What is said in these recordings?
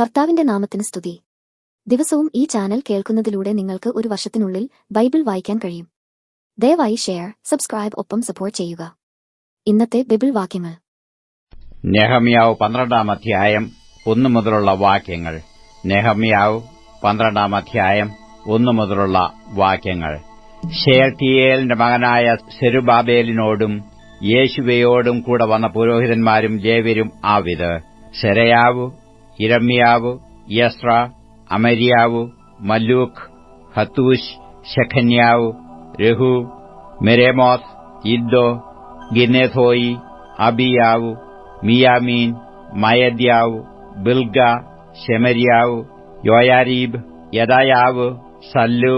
കർത്താവിന്റെ നാമത്തിന് സ്തുതി. ദിവസവും ഈ ചാനൽ കേൾക്കുന്നതിലൂടെ നിങ്ങൾക്ക് ഒരു വർഷത്തിനുള്ളിൽ ബൈബിൾ വായിക്കാൻ കഴിയും. ദയവായി ഷെയർ സബ്സ്ക്രൈബ് ഒപ്പം സപ്പോർട്ട് ചെയ്യുക. ഇന്നത്തെ ബൈബിൾ വാക്യങ്ങൾ. നെഹമ്യാവ് പന്ത്രണ്ടാം അധ്യായം ഒന്നു മുതലുള്ള വാക്യങ്ങൾ. നെഹമ്യാവ് പന്ത്രണ്ടാം അധ്യായം ഒന്നു മുതലുള്ള വാക്യങ്ങൾ. ഷേൽത്തിയേലിന്റെ മകനായ സെരുബാബേലിനോടും യേശുവയോടും കൂടെ വന്ന പുരോഹിതന്മാരും ലേവ്യരും ആവിത്. സെരയാവു ഇരമ്യാവു യസ്ര അമര്യാവ് മല്ലൂഖ് ഹത്തൂഷ് ശഖന്യാവ് രഹു മെരേമോത്ത് ഇദ്ദോ ഗിന്നെഥോയി അബിയാവ് മിയാമീൻ മയദ്യാവ് ബിൽഗ ശെമര്യാവ് യോയാരീബ് യദായാവ് സല്ലു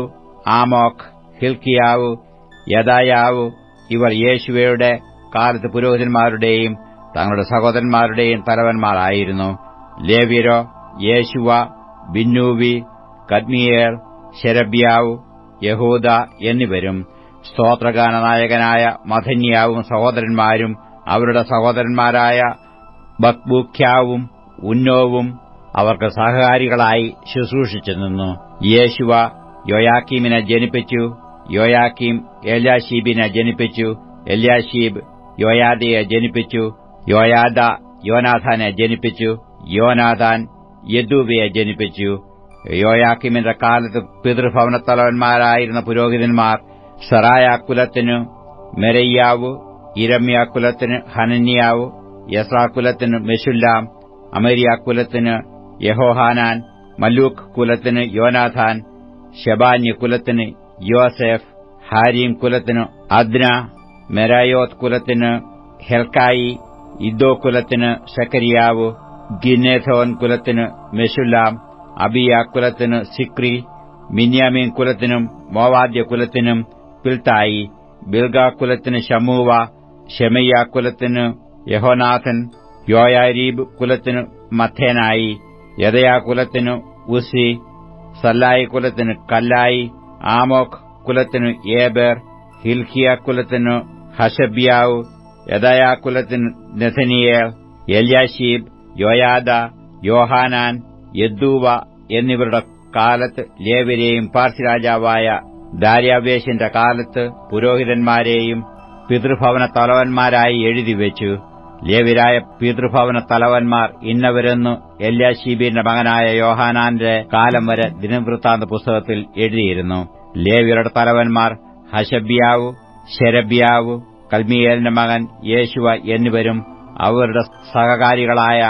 ആമോഖ് ഹിൽക്കിയാവ് യദായാവ് ഇവർ യേശുവയുടെ കാലത്ത് പുരോഹിതന്മാരുടെയും തങ്ങളുടെ സഹോദരന്മാരുടെയും തലവന്മാരായിരുന്നു. ലേവ്യരോ യേശുവ ബിന്നൂവി കദ്മിയേർ ശരബ്യാവ് യഹൂദ എന്നിവരും സ്തോത്രഗാന നായകനായ മഥന്യാവും സഹോദരന്മാരും അവരുടെ സഹോദരന്മാരായ ബക്ബൂഖ്യാവും ഉന്നോവും അവർക്ക് സഹകാരികളായി ശുശ്രൂഷിച്ചു നിന്നു. യേശുവ യോയാക്കീമിനെ ജനിപ്പിച്ചു യോയാക്കീം എല്യാഷീബിനെ ജനിപ്പിച്ചു എല്യാഷീബ് യോയാദയെ ജനിപ്പിച്ചു യോയാദ യോനാഥാനെ ജനിപ്പിച്ചു യോനാഥാൻ യദൂബയെ ജനിപ്പിച്ചു. യോയാക്കിമിന്റെ കാലത്ത് പിതൃഭവനത്തലവന്മാരായിരുന്ന പുരോഹിതന്മാർ സറായ കുലത്തിനു മെരയ്യാവു ഇരമ്യാക്കുലത്തിന് ഹനന്യാവ് യസാക്കുലത്തിന് മെഷുല്ലാം അമരിയാക്കുലത്തിന് യഹോഹാനാൻ മല്ലൂഖ് കുലത്തിന് യോനാഥാൻ ഷെബാന്യ കുലത്തിന് യോസെഫ് ഹാരീം കുലത്തിന് അദ്ന മെരായോത് കുലത്തിന് ഹെൽക്കായി ഇദ്ദോ കുലത്തിന് ശക്കരിയാവ് ഗിന്നേഥോൻ കുലത്തിന് മെഷുല്ലാം അബിയ കുലത്തിന് സിക്രി മിന്യാമീൻ കുലത്തിനും മോവാദ്യ കുലത്തിനും പിൽത്തായി ബിൽഗാക്കുലത്തിന് ഷമൂവ ഷെമയ്യാക്കുലത്തിന് യഹോനാഥൻ യോയാരീബ് കുലത്തിന് മഥേനായി യദയാകുലത്തിന് ഉസി സല്ലായി കുലത്തിന് കല്ലായി ആമോഖ് കുലത്തിന് ഏബർ ഹിൽഹിയ കുലത്തിന് ഹഷബ്യാവ് യദയാകുലത്തിന് നെഥനിയേൽ എല്യാഷീബ് യോയാദ യോഹാനാൻ യദ്ദൂവ എന്നിവരുടെ കാലത്ത് ലേവരെയും പാർസി രാജാവായ ദാര്യാവേശിന്റെ കാലത്ത് പുരോഹിതന്മാരെയും പിതൃഭവന തലവന്മാരായി എഴുതിവെച്ചു ലേവിരായ പിതൃഭവന തലവന്മാർ ഇന്നവരെന്നു എല്യാശീബിന്റെ മകനായ യോഹാനാന്റെ കാലം വരെ ദിനവൃത്താന്ത പുസ്തകത്തിൽ എഴുതിയിരുന്നു. ലേവിയരുടെ തലവന്മാർ ഹഷബ്യാവു ശരബ്യാവു കൽമിയേലിന്റെ മകൻ യേശുവ എന്നിവരും അവരുടെ സഹകാരികളായ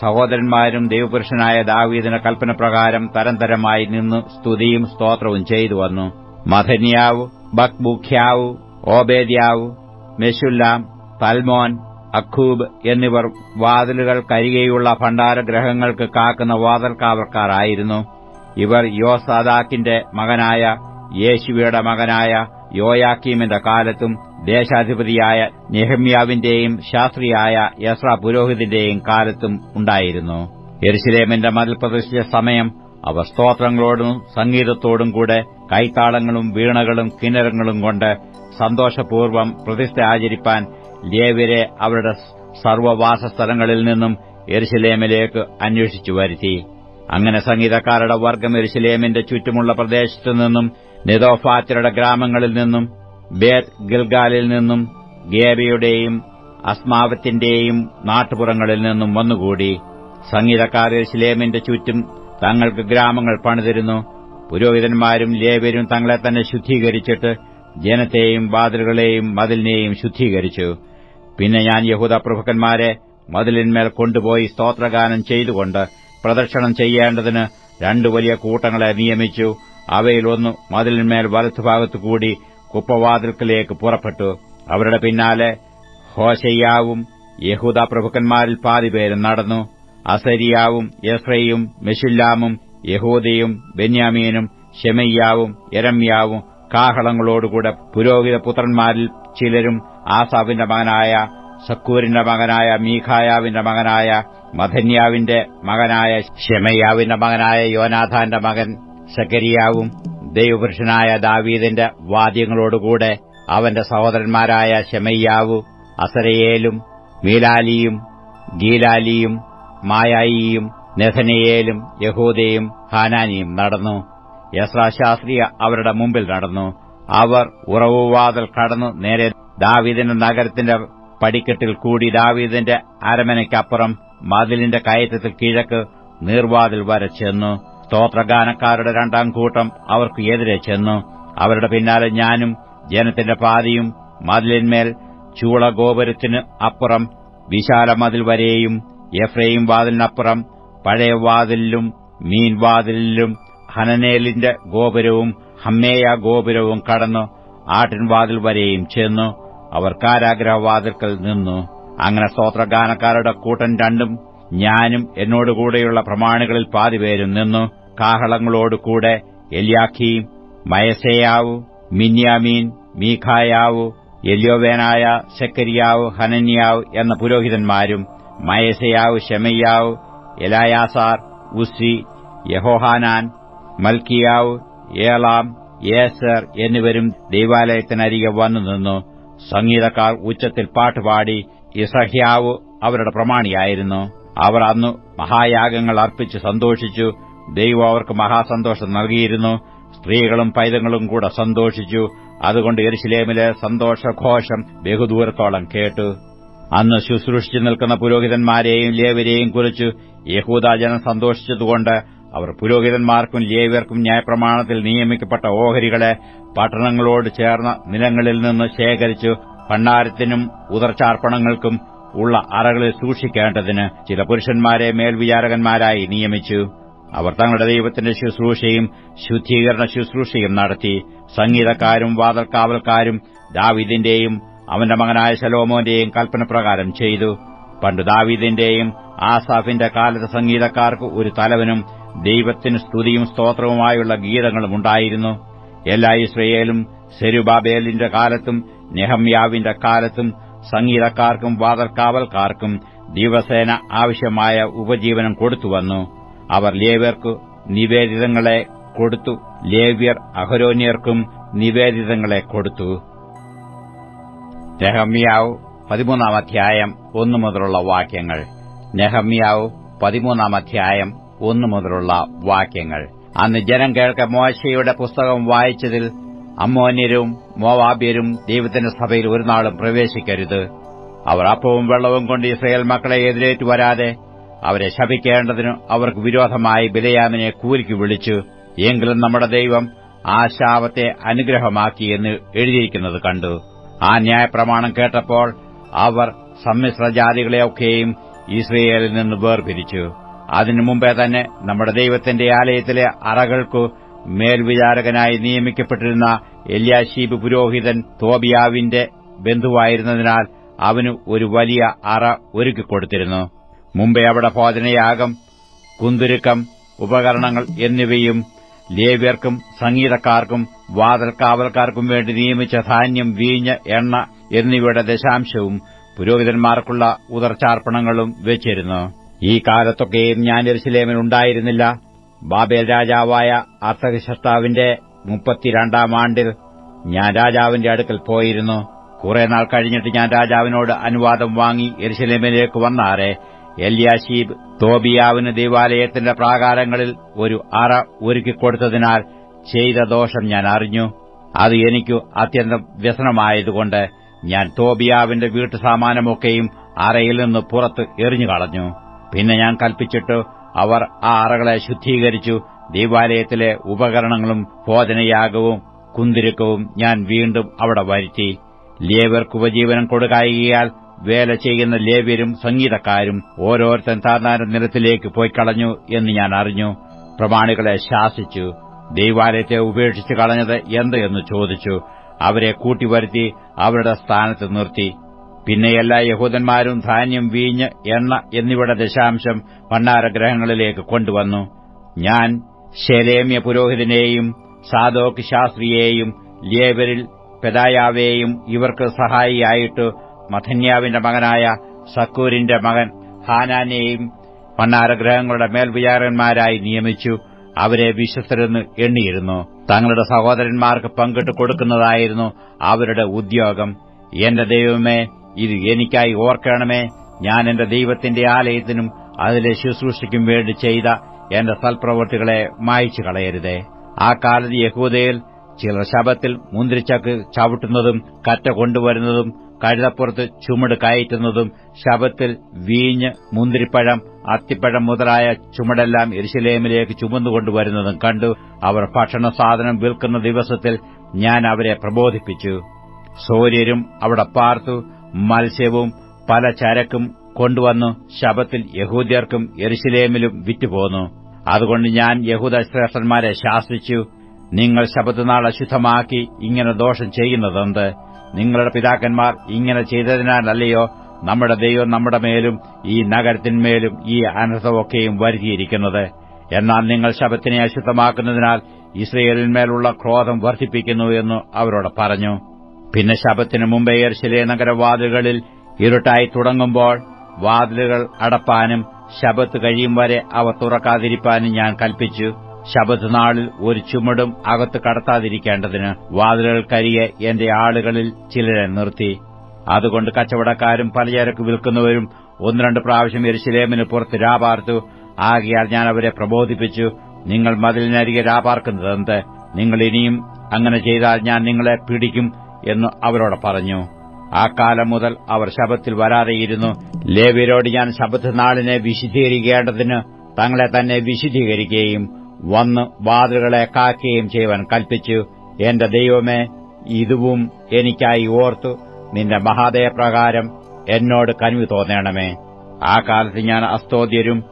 സഹോദരന്മാരും ദൈവപുരുഷനായ ദാവീദിന്റെ കൽപ്പനപ്രകാരം തരംതരമായി നിന്ന് സ്തുതിയും സ്തോത്രവും ചെയ്തു വന്നു. മഥന്യാവു ബക്ബുഖ്യാവ് ഓബേദ്യാവ് മെഷുല്ലാം തൽമോൻ അഖൂബ് എന്നിവർ വാതിലുകൾ കരികെയുള്ള ഭണ്ഡാരഗ്രഹങ്ങൾക്ക് കാക്കുന്ന വാതിൽക്കാവർക്കാരായിരുന്നു ഇവർ യോസാദാക്കിന്റെ മകനായ യേശുവയുടെ മകനായ യോയാക്കീമിന്റെ കാലത്തും ദേശാധിപതിയായ നെഹമ്യാവിന്റെയും ശാസ്ത്രിയായ യസ്ര പുരോഹിതിന്റെയും കാലത്തും ഉണ്ടായിരുന്നു. എരുസലേമിന്റെ മതിൽ പ്രദർശിച്ച സമയം അവർ സ്തോത്രങ്ങളോടും സംഗീതത്തോടും കൂടെ കൈത്താളങ്ങളും വീണകളും കിന്നരങ്ങളും കൊണ്ട് സന്തോഷപൂർവം പ്രതിഷ്ഠ ആചരിപ്പാൻ ലേവ്യരെ അവരുടെ സർവവാസസ്ഥലങ്ങളിൽ നിന്നും എരുസലേമിലേക്ക് അന്വേഷിച്ചു വരുത്തി. അങ്ങനെ സംഗീതക്കാരുടെ വർഗം എരുസലേമിന്റെ ചുറ്റുമുള്ള പ്രദേശത്തു നിന്നും നിതോഫാത്തിരുടെ ഗ്രാമങ്ങളിൽ നിന്നും ബേത് ഗിൽഗാലിൽ നിന്നും ഗേബയുടെയും അസ്മാവത്തിന്റെയും നാട്ടുപുറങ്ങളിൽ നിന്നും വന്നുകൂടി സംഗീതക്കാർ ശിലേമിന്റെ ചുറ്റും തങ്ങൾക്ക് ഗ്രാമങ്ങൾ പണിതിരുന്നു. പുരോഹിതന്മാരും ലേവ്യരും തങ്ങളെ തന്നെ ശുദ്ധീകരിച്ചിട്ട് ജനത്തെയും വാതിലുകളെയും മതിലിനെയും ശുദ്ധീകരിച്ചു. പിന്നെ ഞാൻ യഹൂദ പ്രഭുക്കന്മാരെ മതിലിന്മേൽ കൊണ്ടുപോയി സ്തോത്രഗാനം ചെയ്തുകൊണ്ട് പ്രദർശനം ചെയ്യേണ്ടതിന് രണ്ടു വലിയ കൂട്ടങ്ങളെ നിയമിച്ചു. അവയിലൊന്നു മതിലിന്മേൽ വലത്തുഭാഗത്തുകൂടി കുപ്പവാതിൽക്കലേക്ക് പുറപ്പെട്ടു. അവരുടെ പിന്നാലെ ഹോശയ്യാവും യഹൂദ പ്രഭുക്കന്മാരിൽ പാതിപേരും നടന്നു. അസരിയാവും യസ്രയും മെഷുല്ലാമും യഹൂദയും ബെന്യാമീനും ഷെമയ്യാവും എരമ്യാവും കാഹളങ്ങളോടുകൂടെ പുരോഹിത പുത്രന്മാരിൽ ചിലരും ആസാവിന്റെ മകനായ സക്കൂരിന്റെ മകനായ മീഖായാവിന്റെ മകനായ മധന്യാവിന്റെ മകനായ ഷെമയ്യാവിന്റെ മകനായ യോനാഥാന്റെ മകൻ സക്കരിയാവും ദൈവപുരുഷനായ ദാവീദിന്റെ വാദ്യങ്ങളോടുകൂടെ അവന്റെ സഹോദരന്മാരായ ഷെമയ്യാവു അസരയേലും മീലാലിയും ഗീലാലിയും മായായിയും നെഥനയേലും യഹൂദയും ഹാനാനിയും നടന്നു. യസ്രാശാസ്ത്രീയ അവരുടെ മുമ്പിൽ നടന്നു. അവർ ഉറവുവാതിൽ കടന്നു നേരെ ദാവീദിന്റെ നഗരത്തിന്റെ പടിക്കെട്ടിൽ കൂടി ദാവീദിന്റെ അരമനയ്ക്കപ്പുറം മതിലിന്റെ കയറ്റത്തിൽ കിഴക്ക് നീർവാതിൽ വരെ ചെന്നു. സ്തോത്രഗാനക്കാരുടെ രണ്ടാം കൂട്ടം അവർക്ക് എതിരെ ചെന്നു. അവരുടെ പിന്നാലെ ഞാനും ജനത്തിന്റെ പാതിയും മതിലിന്മേൽ ചൂളഗോപുരത്തിന് അപ്പുറം വിശാല മതിൽ വരെയും എഫ്രൈം വാതിലിനപ്പുറം പഴയ വാതിലിലും മീൻവാതിലിലും ഹനനേലിന്റെ ഗോപുരവും ഹമ്മേയ ഗോപുരവും കടന്നു ആട്ടിൻവാതിൽ വരെയും ചെന്നു. അവർ കാരാഗ്രഹവാതിൽക്കൽ നിന്നു. അങ്ങനെ സ്തോത്രഗാനക്കാരുടെ കൂട്ടൻ രണ്ടും ഞാനും എന്നോടുകൂടെയുള്ള പ്രമാണികളിൽ പാതിപേരും നിന്നു. കാഹളങ്ങളോടുകൂടെ എല്യാഖീം മയസേയാവു മിന്യാമീൻ മീഖായാവു എല്യോവേനായ സെക്കരിയാവ് ഹനന്യാവ് എന്ന പുരോഹിതന്മാരും മയസയാവ് ഷെമയ്യാവ് എലായാസാർ ഉസ്സി യഹോഹാനാൻ മൽക്കിയാവ് ഏലാം ഏസർ എന്നിവരും ദൈവാലയത്തിനരികെ വന്നു നിന്നു. സംഗീതക്കാർ ഉച്ചത്തിൽ പാട്ടുപാടി ഇസഹ്യാവ് അവരുടെ പ്രമാണിയായിരുന്നു. അവർ അന്ന് മഹായാഗങ്ങൾ അർപ്പിച്ച് സന്തോഷിച്ചു. ദൈവം അവർക്ക് മഹാസന്തോഷം നൽകിയിരുന്നു. സ്ത്രീകളും പൈതങ്ങളും കൂടെ സന്തോഷിച്ചു. അതുകൊണ്ട് എരുശിലേമിലെ സന്തോഷഘോഷം ബഹുദൂരത്തോളം കേട്ടു. അന്ന് ശുശ്രൂഷിച്ചു നിൽക്കുന്ന പുരോഹിതന്മാരെയും ലേവരെയും കുറിച്ച് യഹൂദാജനം സന്തോഷിച്ചതുകൊണ്ട് അവർ പുരോഹിതന്മാർക്കും ലേവ്യർക്കും ന്യായപ്രമാണത്തിൽ നിയമിക്കപ്പെട്ട ഓഹരികളെ പട്ടണങ്ങളോട് ചേർന്ന നിലങ്ങളിൽ നിന്ന് ശേഖരിച്ചു ഭണ്ഡാരത്തിനും ഉദർച്ചാർപ്പണങ്ങൾക്കും ഉള്ള അറകളിൽ സൂക്ഷിക്കേണ്ടതിന് ചില പുരുഷന്മാരെ മേൽവിചാരകന്മാരായി നിയമിച്ചു. അവർ തങ്ങളുടെ ദൈവത്തിന്റെ ശുശ്രൂഷയും ശുദ്ധീകരണ ശുശ്രൂഷയും നടത്തി. സംഗീതക്കാരും വാതൽക്കാവൽക്കാരും ദാവീദിന്റെയും അവന്റെ മകനായ ശലോമോന്റെയും കൽപ്പനപ്രകാരം ചെയ്തു. പണ്ട് ദാവീദിന്റെയും ആസാഫിന്റെ കാലത്ത് സംഗീതക്കാർക്ക് ഒരു തലവനും ദൈവത്തിന് സ്തുതിയും സ്തോത്രവുമായുള്ള ഗീതങ്ങളും ഉണ്ടായിരുന്നു. എല്ലാ ഇസ്രയേലും സെരുബാബേലിന്റെ കാലത്തും നെഹമ്യാവിന്റെ കാലത്തും സംഗീതക്കാർക്കും വാതൽക്കാവൽക്കാർക്കും ദിവസേന ആവശ്യമായ ഉപജീവനം കൊടുത്തുവന്നു അവർ ലേവ്യർക്കു നിവേദിതങ്ങളെ കൊടുത്തു. ലേവ്യർ അഹരോന്യർക്കും നിവേദിതങ്ങളെ കൊടുത്തു. നെഹമ്യാവ് പതിമൂന്നാം അധ്യായം ഒന്നു മുതലുള്ള വാക്യങ്ങൾ. നെഹമ്യാവ് പതിമൂന്നാം അധ്യായം ഒന്നു മുതലുള്ള വാക്യങ്ങൾ. അന്ന് ജനം കേൾക്ക മോശയുടെ പുസ്തകം വായിച്ചതിൽ അമ്മോന്യരും മോവാബ്യരും ദൈവത്തിന്റെ സഭയിൽ ഒരു നാളും പ്രവേശിക്കരുത്. അവർ അപ്പവും വെള്ളവും കൊണ്ട് ഇസ്രയേൽ മക്കളെ എതിരേറ്റു വരാതെ അവരെ ശപിക്കേണ്ടതിന് അവർക്ക് വിരോധമായി ബിലയാമിനെ കൂലിക്ക് വിളിച്ചു എങ്കിലും നമ്മുടെ ദൈവം ആ ശാപത്തെ അനുഗ്രഹമാക്കി എന്ന് എഴുതിയിരിക്കുന്നത് കണ്ടു. ആ ന്യായപ്രമാണം കേട്ടപ്പോൾ അവർ സമ്മിശ്ര ജാതികളെയൊക്കെയും ഇസ്രയേലിൽ നിന്ന് വേർപിരിച്ചു. അതിനു മുമ്പേ തന്നെ നമ്മുടെ ദൈവത്തിന്റെ ആലയത്തിലെ അറകൾക്കു മേൽവിചാരകനായി നിയമിക്കപ്പെട്ടിരുന്ന എല്യാശീബ് പുരോഹിതൻ തോബിയാവിന്റെ ബന്ധുവായിരുന്നതിനാൽ അവന് ഒരു വലിയ അറ ഒരുക്കിക്കൊടുത്തിരുന്നു. മുമ്പേ അവിടെ ഭോജനയാഗം കുന്തുരുക്കം ഉപകരണങ്ങൾ എന്നിവയും ലേവ്യർക്കും സംഗീതക്കാർക്കും വാതൽക്കാവൽക്കാർക്കും വേണ്ടി നിയമിച്ച ധാന്യം വീഞ്ഞ് എണ്ണ എന്നിവയുടെ ദശാംശവും പുരോഹിതന്മാർക്കുള്ള ഉദർച്ചാർപ്പണങ്ങളും വെച്ചിരുന്നു. ഈ കാലത്തൊക്കെയും ഞാൻ എരുസലേമിൽ ഉണ്ടായിരുന്നില്ല. ബാബേൽ രാജാവായ അർത്ഥകശസ്താവിന്റെ മുപ്പത്തിരണ്ടാം ആണ്ടിൽ ഞാൻ രാജാവിന്റെ അടുക്കൽ പോയിരുന്നു. കുറെ നാൾ കഴിഞ്ഞിട്ട് ഞാൻ രാജാവിനോട് അനുവാദം വാങ്ങി എരുസലേമിലേക്ക് വന്നാറെ. എല്യാശീബ് തോബിയാവിന് ദേവാലയത്തിന്റെ പ്രാകാരങ്ങളിൽ ഒരു അറ ഒരുക്കിക്കൊടുത്തതിനാൽ ചെയ്ത ദോഷം ഞാൻ അറിഞ്ഞു. അത് എനിക്കു അത്യന്തം വ്യസനമായതുകൊണ്ട് ഞാൻ തോബിയാവിന്റെ വീട്ടു സാമാനമൊക്കെയും അറയിൽ നിന്ന് പുറത്ത് എറിഞ്ഞു കളഞ്ഞു. പിന്നെ ഞാൻ കൽപ്പിച്ചിട്ട് അവർ ആ അറകളെ ശുദ്ധീകരിച്ചു. ദേവാലയത്തിലെ ഉപകരണങ്ങളും ഭോജനയാഗവും കുന്തിരുക്കവും ഞാൻ വീണ്ടും അവിടെ വരുത്തി. ലേവർക്ക് ഉപജീവനം കൊടുക്കായികയാൽ വേല ചെയ്യുന്ന ലേവ്യരും സംഗീതക്കാരും ഓരോരുത്തൻ താഴ്ന്നാരും നിലത്തിലേക്ക് പോയി കളഞ്ഞു എന്ന് ഞാൻ അറിഞ്ഞു. പ്രമാണികളെ ശാസിച്ചു. ദൈവാലയത്തെ ഉപേക്ഷിച്ച് കളഞ്ഞത് എന്ത് എന്ന് ചോദിച്ചു. അവരെ കൂട്ടിവരുത്തി അവരുടെ സ്ഥാനത്ത് നിർത്തി. പിന്നെ എല്ലാ യഹൂദന്മാരും ധാന്യം വീഞ്ഞ് എണ്ണ എന്നിവയുടെ ദശാംശം ഭണ്ഡാരഗ്രഹങ്ങളിലേക്ക് കൊണ്ടുവന്നു. ഞാൻ ശേലേമ്യ പുരോഹിതനെയും സാദോക് ശാസ്ത്രിയെയും ലേവരിൽ പെതായാവേയും ഇവർക്ക് സഹായിയായിട്ട് മഥന്യാവിന്റെ മകനായ സക്കൂരിന്റെ മകൻ ഹാനാനെയും മണ്ണാരഗ്രഹങ്ങളുടെ മേൽവിചാരന്മാരായി നിയമിച്ചു അവരെ വിശ്വസ്തരെന്ന് എണ്ണിയിരുന്നു. തങ്ങളുടെ സഹോദരന്മാർക്ക് പങ്കിട്ട് കൊടുക്കുന്നതായിരുന്നു അവരുടെ ഉദ്യോഗം. എന്റെ ദൈവമേ ഇത് എനിക്കായി ഓർക്കണമേ. ഞാൻ എന്റെ ദൈവത്തിന്റെ ആലയത്തിനും അതിലെ ശുശ്രൂഷയ്ക്കും വേണ്ടി ചെയ്ത എന്റെ സൽപ്രവൃത്തികളെ മായ്ച്ചു കളയരുതേ ആ കാലത്ത് യഹൂദയിൽ ചിലർ ശബത്തിൽ മുന്തിരിച്ചക്ക് ചവിട്ടുന്നതും കറ്റ കൊണ്ടുവരുന്നതും കഴുതപ്പുറത്ത് ചുമട് കയറ്റുന്നതും ശബത്തിൽ വീഞ്ഞ് മുന്തിരിപ്പഴം അത്തിപ്പഴം മുതലായ ചുമടെല്ലാം എരിശിലേമിലേക്ക് ചുമന്നുകൊണ്ടുവരുന്നതും കണ്ടു അവർ ഭക്ഷണ സാധനം വിൽക്കുന്ന ദിവസത്തിൽ ഞാൻ അവരെ പ്രബോധിപ്പിച്ചു. സൂര്യരും അവിടെ പാർത്തു മത്സ്യവും പല ചരക്കും കൊണ്ടുവന്നു ശബത്തിൽ യഹൂദ്യർക്കും എരുശിലേമിലും വിറ്റുപോന്നു. അതുകൊണ്ട് ഞാൻ യഹൂദ ശ്രേഷ്ഠന്മാരെ ശാസിച്ചു. നിങ്ങൾ ശബത്തുനാൾ അശുദ്ധമാക്കി ഇങ്ങനെ ദോഷം ചെയ്യുന്നതെന്ത്? നിങ്ങളുടെ പിതാക്കന്മാർ ഇങ്ങനെ ചെയ്തതിനാലല്ലയോ നമ്മുടെ ദൈവം നമ്മുടെ മേലും ഈ നഗരത്തിന്മേലും ഈ അനർത്ഥമൊക്കെയും വരുത്തിയിരിക്കുന്നത്. എന്നാൽ നിങ്ങൾ ശബത്തിനെ അശുദ്ധമാക്കുന്നതിനാൽ ഇസ്രയേലിന്മേലുള്ള ക്രോധം വർദ്ധിപ്പിക്കുന്നു എന്ന് അവരോട് പറഞ്ഞു. പിന്നെ ശബത്തിന് മുമ്പേ എർശിലെ നഗരവാതിലുകളിൽ ഇരുട്ടായി തുടങ്ങുമ്പോൾ വാതിലുകൾ അടപ്പാനും ശബത്ത് കഴിയും വരെ അവ തുറക്കാതിരിപ്പാനും ഞാൻ കൽപ്പിച്ചു. ശബത്ത് നാളിൽ ഒരു ചുമടും അകത്ത് കടത്താതിരിക്കേണ്ടതിന് വാതിലുകൾക്കരിയെ എന്റെ ആളുകളിൽ ചിലരെ നിർത്തി. അതുകൊണ്ട് കച്ചവടക്കാരും പലചരക്ക് വിൽക്കുന്നവരും ഒന്ന് രണ്ട് പ്രാവശ്യം എരിശിലേമിന് പുറത്ത് രാപാർത്തു ആകിയാൽ ഞാൻ അവരെ പ്രബോധിപ്പിച്ചു. നിങ്ങൾ മതിലിനരികെ രാപാർക്കുന്നതെന്ത് നിങ്ങൾ ഇനിയും അങ്ങനെ ചെയ്താൽ ഞാൻ നിങ്ങളെ പിടിക്കും എന്ന് അവരോട് പറഞ്ഞു. ആ കാലം മുതൽ അവർ ശബത്തിൽ വരാതെയിരുന്നു. ലേവ്യരോട് ഞാൻ ശബത്ത് നാളിനെ വിശുദ്ധീകരിക്കേണ്ടതിന് തങ്ങളെ തന്നെ വിശുദ്ധീകരിക്കുകയും വന്ന് വാതിലുകളെ കാക്കുകയും ചെയ്യുവാൻ കൽപ്പിച്ചു എന്റെ ദൈവമേ ഇതുവും എനിക്കായി ഓർത്തു. നിന്റെ മഹാദയപ്രകാരം എന്നോട് കനിവു തോന്നേണമേ. ആ കാലത്ത് ഞാൻ അസ്തോദ്യരും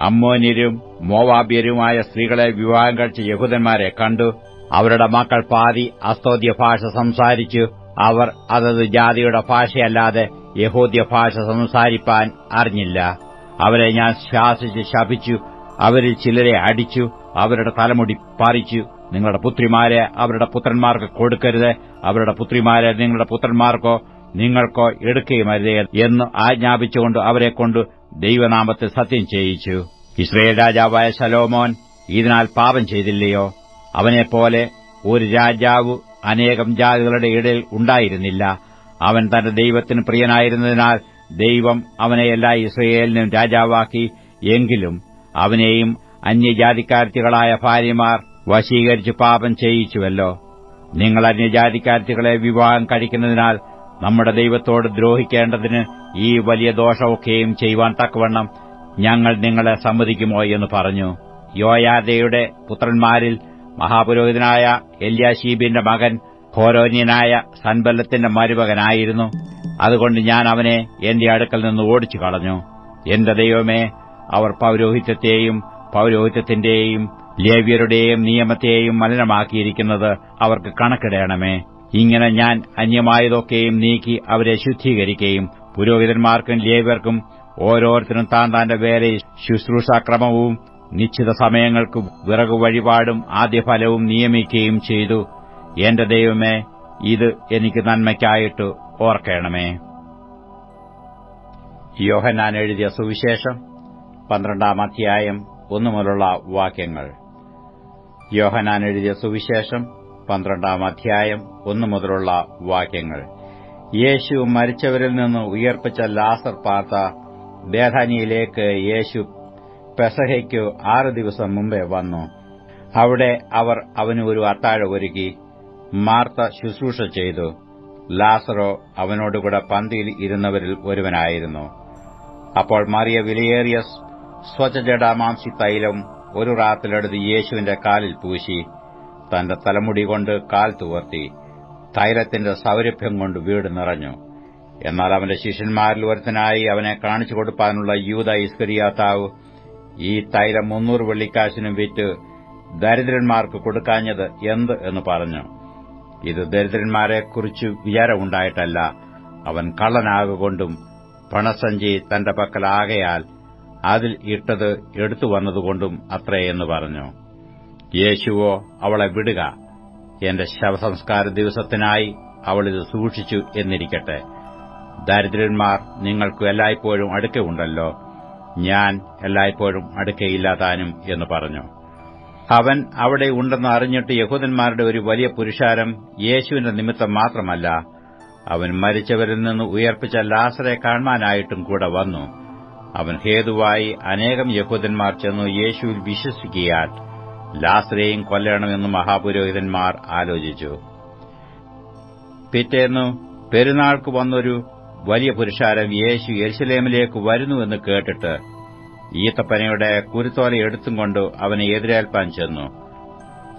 അമ്മോന്യരും മോവാബ്യരുമായ സ്ത്രീകളെ വിവാഹം കഴിച്ച യഹൂദന്മാരെ കണ്ടു. അവരുടെ മക്കൾ പാതി അസ്തോദ്യ ഭാഷ സംസാരിച്ചു. അവർ അതത് ജാതിയുടെ ഭാഷയല്ലാതെ യഹൂദ്യ ഭാഷ സംസാരിപ്പാൻ അറിഞ്ഞില്ല. അവരെ ഞാൻ ശാസിച്ച് ശപിച്ചു. അവരിൽ ചിലരെ അടിച്ചു. അവരുടെ തലമുടി പറിച്ചു നിങ്ങളുടെ പുത്രിമാരെ അവരുടെ പുത്രന്മാർക്ക് കൊടുക്കരുത്. അവരുടെ പുത്രിമാരെ നിങ്ങളുടെ പുത്രന്മാർക്കോ നിങ്ങൾക്കോ എടുക്കുകയുമരുതേ എന്ന് ആജ്ഞാപിച്ചുകൊണ്ട് അവരെക്കൊണ്ട് ദൈവനാമത്തെ സത്യം ചെയ്യിച്ചു. ഇസ്രയേൽ രാജാവായ ശലോമോൻ ഇതിനാൽ പാപം ചെയ്തില്ലയോ? അവനെപ്പോലെ ഒരു രാജാവ് അനേകം ജാതികളുടെ ഇടയിൽ ഉണ്ടായിരുന്നില്ല. അവൻ തന്റെ ദൈവത്തിന് പ്രിയനായിരുന്നതിനാൽ ദൈവം അവനെ എല്ലാ ഇസ്രയേലിനും രാജാവാക്കി. എങ്കിലും അവനെയും അന്യജാതിക്കാർത്തികളായ ഭാര്യമാർ വശീകരിച്ച് പാപം ചെയ്യിച്ചുവല്ലോ. നിങ്ങൾ അന്യജാതിക്കാർത്തികളെ വിവാഹം കഴിക്കുന്നതിനാൽ നമ്മുടെ ദൈവത്തോട് ദ്രോഹിക്കേണ്ടതിന് ഈ വലിയ ദോഷമൊക്കെയും ചെയ്യുവാൻ തക്കവണ്ണം ഞങ്ങൾ നിങ്ങളെ സമ്മതിക്കുമോ എന്ന് പറഞ്ഞു. യോയാദയുടെ പുത്രന്മാരിൽ മഹാപുരോഹിതനായ എല്യാശീബിന്റെ മകൻ ഹോരോന്യനായ സൻബല്ലത്തിന്റെ മരുമകനായിരുന്നു. അതുകൊണ്ട് ഞാൻ അവനെ എന്റെ അടുക്കൽ നിന്ന് ഓടിച്ചു കളഞ്ഞു. എന്റെ ദൈവമേ അവർ പൌരോഹിത്യത്തെയും പൌരോഹിത്യത്തിന്റെയും ലേവ്യരുടെയും നിയമത്തെയും മലിനമാക്കിയിരിക്കുന്നത് അവർക്ക് കണക്കിടയണമേ. ഇങ്ങനെ ഞാൻ അന്യമായതൊക്കെയും നീക്കി അവരെ ശുദ്ധീകരിക്കുകയും പുരോഹിതന്മാർക്കും ലേവ്യർക്കും ഓരോരുത്തരും താൻ താന്റെ വേറെ ശുശ്രൂഷാക്രമവും നിശ്ചിത സമയങ്ങൾക്ക് വിറകു വഴിപാടും ആദ്യഫലവും നിയമിക്കുകയും ചെയ്തു. എന്റെ ദൈവമേ ഇത് എനിക്ക് നന്മയ്ക്കായിട്ട് ഓർക്കണമേ. യോഹനാൻ എഴുതിയ സുവിശേഷം പന്ത്രണ്ടാം അധ്യായം ഒന്നു മുതലുള്ള വാക്യങ്ങൾ. യോഹനാൻ എഴുതിയ സുവിശേഷം പന്ത്രണ്ടാം അധ്യായം ഒന്നു മുതലുള്ള വാക്യങ്ങൾ. യേശു മരിച്ചവരിൽ നിന്ന് ഉയർപ്പിച്ച ലാസർ പാർത്ത ബേധാനിയിലേക്ക് യേശു പെസഹയ്ക്ക് ആറ് ദിവസം മുമ്പേ വന്നു. അവിടെ അവർ അവന് ഒരു അത്താഴ ഒരുക്കി മാർത്ത ശുശ്രൂഷ ചെയ്തു. ലാസറോ അവനോടുകൂടെ പന്തിയിൽ ഇരുന്നവരിൽ ഒരുവനായിരുന്നു. അപ്പോൾ മറിയ വിലയേറിയ സ്വചജടാമാംസി തൈലം ഒരു റാത്തിലെടുത്ത് യേശുവിന്റെ കാലിൽ പൂശി തന്റെ തലമുടി കൊണ്ട് കാൽ തുവർത്തി തൈലത്തിന്റെ സൗരഭ്യം കൊണ്ട് വീട് നിറഞ്ഞു. എന്നാൽ അവന്റെ ശിഷ്യന്മാരിൽ ഒരുത്തനായി അവനെ കാണിച്ചു കൊടുപ്പാനുള്ള യൂത ഇസ്കരിയാത്താവ് ഈ തൈലം മുന്നൂറ് വെള്ളിക്കാശിനും വിറ്റ് ദരിദ്രന്മാർക്ക് കൊടുക്കാഞ്ഞത് എന്ത് എന്ന് പറഞ്ഞു. ഇത് ദരിദ്രന്മാരെക്കുറിച്ച് വിചാരമുണ്ടായിട്ടല്ല. അവൻ കള്ളനാകൊണ്ടും പണസഞ്ചി തന്റെ പക്കലാകയാൽ അതിൽ ഇട്ടത് എടുത്തു വന്നതുകൊണ്ടും അത്രയെന്ന് പറഞ്ഞു. യേശുവോ അവളെ വിടുക. എന്റെ ശവസംസ്കാര ദിവസത്തിനായി അവളിത് സൂക്ഷിച്ചു എന്നിരിക്കട്ടെ. ദരിദ്രന്മാർ നിങ്ങൾക്ക് എല്ലായ്പ്പോഴും അടുക്കയുണ്ടല്ലോ ഞാൻ എല്ലായ്പ്പോഴും അടുക്കയില്ലാതാനും എന്ന് പറഞ്ഞു. അവൻ അവിടെ ഉണ്ടെന്ന് അറിഞ്ഞിട്ട് യഹൂദന്മാരുടെ ഒരു വലിയ പുരുഷാരം യേശുവിന്റെ നിമിത്തം മാത്രമല്ല അവൻ മരിച്ചവരിൽ നിന്ന് ഉയർപ്പിച്ച ലാസറെ കാണാനായിട്ടും കൂടെ വന്നു. അവൻ ഹേതുവായി അനേകം യഹൂദന്മാർ ചെന്നു യേശുവിൽ വിശ്വസിക്കുകയാൽ ലാസ്രയും കൊല്ലണമെന്ന് മഹാപുരോഹിതന്മാർ ആലോചിച്ചു. പിറ്റേന്നു പെരുന്നാൾക്ക് വന്നൊരു വലിയ പുരുഷാരം യേശു യെരുശലേമിലേക്ക് വരുന്നുവെന്ന് കേട്ടിട്ട് ഈത്തപ്പനയുടെ കുരുത്തോല എടുത്തും കൊണ്ട് അവനെ എതിരേൽപ്പാൻ ചെന്നു.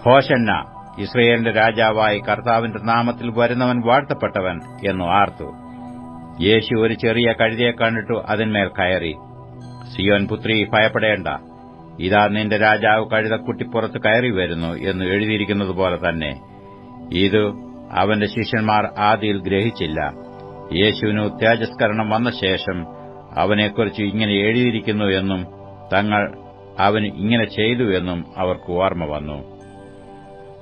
ഹോഷന്ന ഇസ്രയേലിന്റെ രാജാവായി കർത്താവിന്റെ നാമത്തിൽ വരുന്നവൻ വാഴ്ത്തപ്പെട്ടവൻ എന്നു ആർത്തു. യേശു ഒരു ചെറിയ കഴുതയെ കണ്ടിട്ടു അതിന്മേൽ കയറി. സിയോൻ പുത്രി ഭയപ്പെടേണ്ട. ഇതാ നിന്റെ രാജാവ് കഴുതക്കുട്ടിപ്പുറത്ത് കയറി വരുന്നു എന്ന് എഴുതിയിരിക്കുന്നതുപോലെ തന്നെ. ഇത് അവന്റെ ശിഷ്യന്മാർ ആദിയിൽ ഗ്രഹിച്ചില്ല. യേശുവിന് തേജസ്കരണം വന്ന ശേഷം അവനെക്കുറിച്ച് ഇങ്ങനെ എഴുതിയിരിക്കുന്നു എന്നും തങ്ങൾ അവൻ ഇങ്ങനെ ചെയ്തു എന്നും അവർക്ക് ഓർമ്മ വന്നു.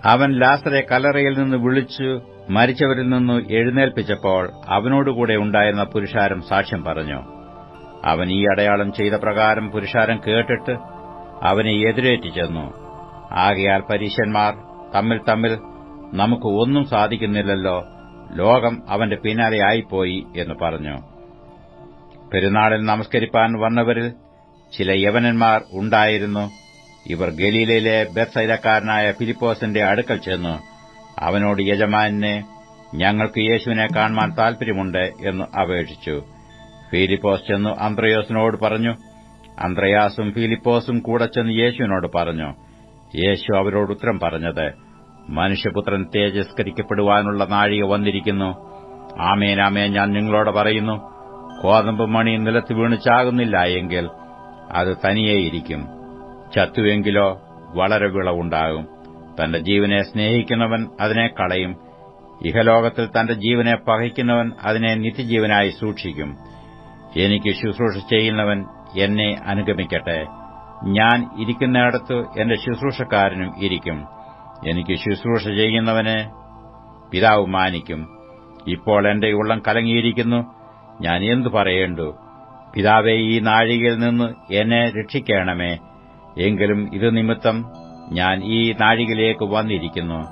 അവൻ ലാസറെ കലറയിൽ നിന്ന് വിളിച്ചു മരിച്ചവരിൽ നിന്ന് എഴുന്നേൽപ്പിച്ചപ്പോൾ അവനോടുകൂടെ ഉണ്ടായിരുന്ന പുരുഷാരം സാക്ഷ്യം പറഞ്ഞു. അവൻ ഈ അടയാളം ചെയ്ത പ്രകാരം പുരുഷാരം കേട്ടിട്ട് അവനെ എതിരേറ്റു ചെന്നു. ആകയാൽ പരീശന്മാർ തമ്മിൽ തമ്മിൽ നമുക്ക് ഒന്നും സാധിക്കുന്നില്ലല്ലോ ലോകം അവന്റെ പിന്നാലെ ആയിപ്പോയി എന്ന് പറഞ്ഞു. പെരുന്നാളിൽ നമസ്കരിപ്പാൻ വന്നവരിൽ ചില യവനന്മാർ ഉണ്ടായിരുന്നു. ഇവർ ഗലീലയിലെ ബെത്സൈലക്കാരനായ ഫിലിപ്പോസിന്റെ അടുക്കൽ ചെന്നു. അവനോട് യജമാനെ ഞങ്ങൾക്ക് യേശുവിനെ കാണുവാൻ താൽപര്യമുണ്ട് എന്ന് അപേക്ഷിച്ചു. ഫിലിപ്പോസ് ചെന്നു അന്ത്രയോസിനോട് പറഞ്ഞു അന്ത്രയാസും ഫിലിപ്പോസും കൂടെ ചെന്ന് യേശുവിനോട് പറഞ്ഞു. യേശു അവരോട് ഉത്തരം പറഞ്ഞത് മനുഷ്യപുത്രൻ തേജസ്കരിക്കപ്പെടുവാനുള്ള നാഴിക വന്നിരിക്കുന്നു. ആമേനാമേ ഞാൻ നിങ്ങളോട് പറയുന്നു കോതമ്പ് മണി നിലത്ത് വീണ് ചാകുന്നില്ല എങ്കിൽ അത് തനിയേയിരിക്കും. ചത്തുവെങ്കിലോ വളരെ വിളവുണ്ടാകും. തന്റെ ജീവനെ സ്നേഹിക്കുന്നവൻ അതിനെ കളയും. ഇഹലോകത്തിൽ തന്റെ ജീവനെ പകയ്ക്കുന്നവൻ അതിനെ നിത്യജീവനായി സൂക്ഷിക്കും. എനിക്ക് ശുശ്രൂഷ ചെയ്യുന്നവൻ എന്നെ അനുഗമിക്കട്ടെ. ഞാൻ ഇരിക്കുന്നിടത്ത് എന്റെ ശുശ്രൂഷക്കാരനും ഇരിക്കും. എനിക്ക് ശുശ്രൂഷ ചെയ്യുന്നവനെ പിതാവ് മാനിക്കും. ഇപ്പോൾ എന്റെ ഉള്ളം കലങ്ങിയിരിക്കുന്നു. ഞാൻ എന്തു പറയേണ്ടു? പിതാവെ ഈ നാഴികയിൽ നിന്ന് എന്നെ രക്ഷിക്കണമേ. എങ്കിലും ഇത് നിമിത്തം ഞാൻ ഈ നാഴികയിലേക്ക് വന്നിരിക്കുന്നു.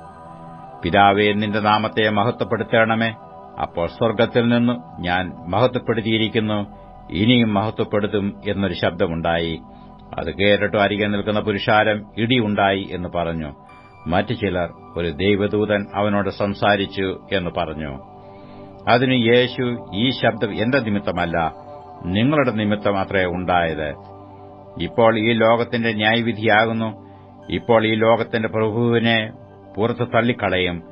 പിതാവെ നിന്റെ നാമത്തെ മഹത്വപ്പെടുത്തണമേ. അപ്പോൾ സ്വർഗത്തിൽ നിന്ന് ഞാൻ മഹത്വപ്പെടുത്തിയിരിക്കുന്നു. ഇനിയും മഹത്വപ്പെടുത്തും എന്നൊരു ശബ്ദമുണ്ടായി. അത് കേട്ടിട്ട് അരികെ നിൽക്കുന്ന പുരുഷാരം ഇടിയുണ്ടായി എന്ന് പറഞ്ഞു. മറ്റു ചിലർ ഒരു ദൈവദൂതൻ അവനോട് സംസാരിച്ചു എന്ന് പറഞ്ഞു. അതിന് യേശു ഈ ശബ്ദം എന്റെ നിമിത്തമല്ല നിങ്ങളുടെ നിമിത്തം അത്രേ ഉണ്ടായത്. ഇപ്പോൾ ഈ ലോകത്തിന്റെ ന്യായവിധിയാകുന്നു. ഇപ്പോൾ ഈ ലോകത്തിന്റെ പ്രഭുവിനെ പുറത്തു തള്ളിക്കളയും.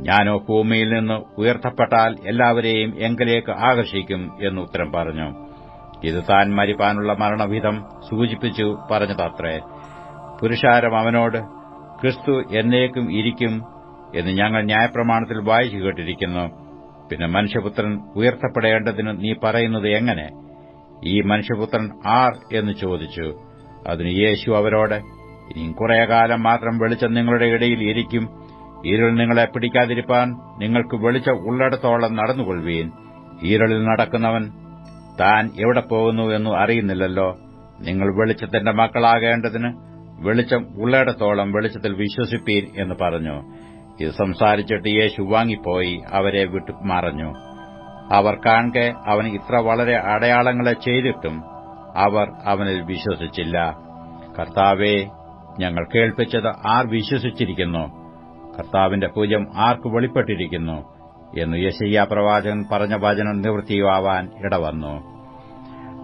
ഞാനോ ഭൂമിയിൽ നിന്ന് ഉയർത്തപ്പെട്ടാൽ എല്ലാവരെയും എങ്കിലേക്ക് ആകർഷിക്കും എന്ന് ഉത്തരം പറഞ്ഞു. ഇത് താൻ മരിപ്പാനുള്ള മരണവിധം സൂചിപ്പിച്ചു പറഞ്ഞതത്രേ. പുരുഷാരം അവനോട് ക്രിസ്തു എന്നേക്കും ഇരിക്കും എന്ന് ഞങ്ങൾ ന്യായപ്രമാണത്തിൽ വായിച്ചു കേട്ടിരിക്കുന്നു. പിന്നെ മനുഷ്യപുത്രൻ ഉയർത്തപ്പെടേണ്ടതിന് നീ പറയുന്നത് എങ്ങനെ? ഈ മനുഷ്യപുത്രൻ ആർ എന്ന് ചോദിച്ചു. അതിന് യേശു അവരോട് ഇനിയും കുറെ കാലം മാത്രം വെളിച്ചം നിങ്ങളുടെ ഇടയിൽ ഇരിക്കും. ഇരുൾ നിങ്ങളെ പിടിക്കാതിരിപ്പാൻ നിങ്ങൾക്ക് വെളിച്ചം ഉള്ളിടത്തോളം നടന്നുകൊള്ളുവീൻ. ഈരളിൽ നടക്കുന്നവൻ താൻ എവിടെ പോകുന്നു എന്നു അറിയുന്നില്ലല്ലോ. നിങ്ങൾ വെളിച്ചത്തിന്റെ മക്കളാകേണ്ടതിന് വെളിച്ചം ഉള്ളിടത്തോളം വെളിച്ചത്തിൽ വിശ്വസിപ്പീൻ എന്ന് പറഞ്ഞു. ഇത് സംസാരിച്ചിട്ട് യേശു വാങ്ങിപ്പോയി അവരെ വിട്ടു മറഞ്ഞു. അവർ കാണെ അവൻ ഇത്ര വളരെ അടയാളങ്ങളെ ചെയ്തിട്ടും അവർ അവനിൽ വിശ്വസിച്ചില്ല. കർത്താവെ ഞങ്ങൾ കേൾപ്പിച്ചത് ആർ വിശ്വസിച്ചിരിക്കുന്നു. കർത്താവിന്റെ പൂജം ആർക്ക് വെളിപ്പെട്ടിരിക്കുന്നു എന്ന് യശയ്യ പ്രവാചകൻ പറഞ്ഞ വചനം നിവൃത്തിയാവാൻ ഇടവന്നു.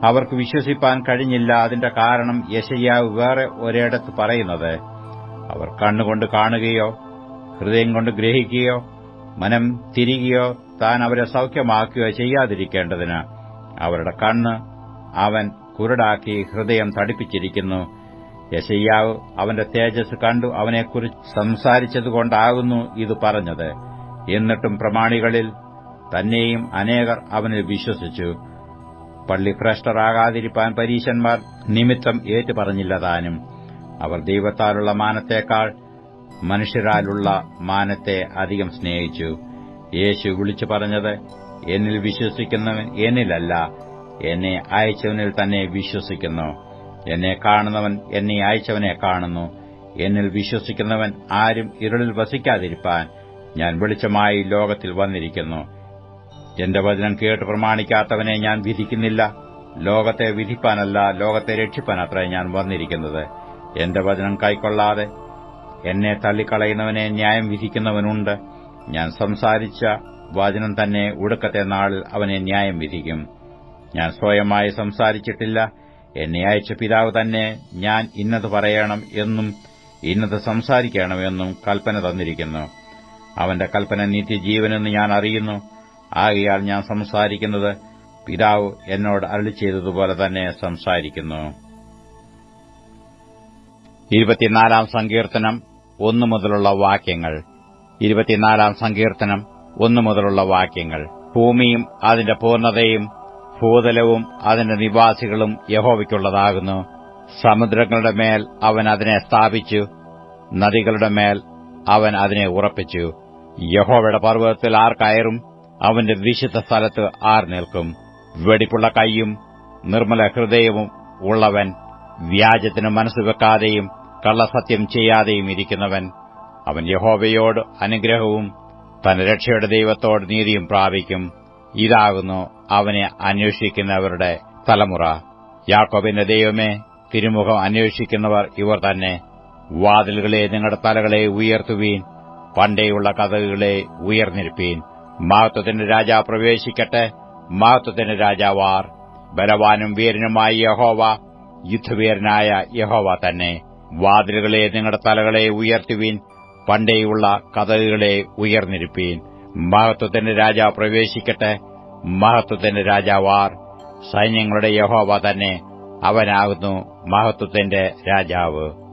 അവർക്ക് വിശ്വസിപ്പാൻ കഴിഞ്ഞില്ല. അതിന്റെ കാരണം യശയ്യാവ് വേറെ ഒരിടത്ത് പറയുന്നത്. അവർ കണ്ണുകൊണ്ട് കാണുകയോ ഹൃദയം കൊണ്ട് ഗ്രഹിക്കുകയോ മനം തിരികെയോ താൻ അവരെ സൌഖ്യമാക്കുകയോ ചെയ്യാതിരിക്കേണ്ടതിന് അവരുടെ കണ്ണ് അവൻ കുരുടാക്കി ഹൃദയം തടിപ്പിച്ചിരിക്കുന്നു. യശയ്യാവ് അവന്റെ തേജസ് കണ്ടു അവനെക്കുറിച്ച് സംസാരിച്ചതുകൊണ്ടാകുന്നു ഇത് പറഞ്ഞത്. എന്നിട്ടും പ്രമാണികളിൽ തന്നെയും അനേകർ അവനിൽ വിശ്വസിച്ചു. പള്ളി ഭ്രഷ്ടറാകാതിരിക്കാൻ പരീശന്മാർ നിമിത്തം ഏറ്റുപറഞ്ഞില്ല താനും. അവർ ദൈവത്താലുള്ള മാനത്തേക്കാൾ മനുഷ്യരാലുള്ള മാനത്തെ അധികം സ്നേഹിച്ചു. യേശു വിളിച്ചു പറഞ്ഞത് എന്നിൽ വിശ്വസിക്കുന്നവൻ എന്നിലല്ല എന്നെ അയച്ചവനിൽ തന്നെ വിശ്വസിക്കുന്നു. എന്നെ കാണുന്നവൻ എന്നെ അയച്ചവനെ കാണുന്നു. എന്നിൽ വിശ്വസിക്കുന്നവൻ ആരും ഇരുളിൽ വസിക്കാതിരിപ്പാൻ ഞാൻ വെളിച്ചമായി ലോകത്തിൽ വന്നിരിക്കുന്നു. എന്റെ വചനം കേട്ട് പ്രമാണിക്കാത്തവനെ ഞാൻ വിധിക്കുന്നില്ല. ലോകത്തെ വിധിപ്പാനല്ല ലോകത്തെ രക്ഷിപ്പാനത്രേ ഞാൻ വന്നിരിക്കുന്നത്. എന്റെ വചനം കൈക്കൊള്ളാതെ എന്നെ തള്ളിക്കളയുന്നവനെ ന്യായം വിധിക്കുന്നവനുണ്ട്. ഞാൻ സംസാരിച്ച വചനം തന്നെ ഒടുക്കത്തെ നാളിൽ അവനെ ന്യായം വിധിക്കും. ഞാൻ സ്വയമായി സംസാരിച്ചിട്ടില്ല. എന്നെ അയച്ച പിതാവ് തന്നെ ഞാൻ ഇന്നത് പറയണം എന്നും ഇന്നത് സംസാരിക്കണമെന്നും കൽപ്പന തന്നിരിക്കുന്നു. അവന്റെ കൽപ്പന നിത്യജീവനെന്ന് ഞാൻ അറിയുന്നു. ആകയാൽ ഞാൻ സംസാരിക്കുന്നത് പിതാവ് എന്നോട് അരളി ചെയ്തതുപോലെ തന്നെ സംസാരിക്കുന്നു. ഇരുപത്തിനാലാം സങ്കീർത്തനം ഒന്നു മുതലുള്ള വാക്യങ്ങൾ. ഇരുപത്തിനാലാം സങ്കീർത്തനം ഒന്നു മുതലുള്ള വാക്യങ്ങൾ. ഭൂമിയും അതിന്റെ പൂർണതയും ഭൂതലവും അതിന്റെ നിവാസികളും യഹോവയ്ക്കുള്ളതാകുന്നു. സമുദ്രങ്ങളുടെ മേൽ അവൻ അതിനെ സ്ഥാപിച്ചു. നദികളുടെ മേൽ അവൻ അതിനെ ഉറപ്പിച്ചു. യഹോവയുടെ പർവതത്തിൽ ആർ കയറും അവന്റെ വിശുദ്ധ സ്ഥലത്ത് ആർ നിൽക്കും. വെടിപ്പുള്ള കൈയും നിർമ്മല ഹൃദയവും ഉള്ളവൻ വ്യാജത്തിന് മനസ്സുവെക്കാതെയും കള്ളസത്യം ചെയ്യാതെയും ഇരിക്കുന്നവൻ. അവൻ യഹോവയോട് അനുഗ്രഹവും തന്റെ രക്ഷയുടെ ദൈവത്തോട് നീതിയും പ്രാപിക്കും. ഇതാകുന്നു അവനെ അന്വേഷിക്കുന്നവരുടെ തലമുറ. യാക്കോബിന്റെ ദൈവമേ തിരുമുഖം അന്വേഷിക്കുന്നവർ ഇവർ തന്നെ. വാതിലുകളെ നിങ്ങളുടെ തലകളെ ഉയർത്തുവീൻ പണ്ടേയുള്ള കഥകളെ ഉയർന്നിരുപ്പീൻ. മഹത്വത്തിന്റെ രാജാ പ്രവേശിക്കട്ടെ മഹത്വത്തിന്റെ രാജാവാർ. ബലവാനും വീരനുമായ യഹോവ യുദ്ധവീരനായ യഹോവ തന്നെ. വാതിലുകളെ നിങ്ങളുടെ തലകളെ ഉയർത്തുവീൻ പണ്ടേയുള്ള കഥകളെ ഉയർന്നിരിപ്പീൻ. മഹത്വത്തിന്റെ രാജാവ് പ്രവേശിക്കട്ടെ. മഹത്വത്തിന്റെ രാജാവാർ സൈന്യങ്ങളുടെ യഹോവ തന്നെ അവനാകുന്നു മഹത്വത്തിന്റെ രാജാവ്.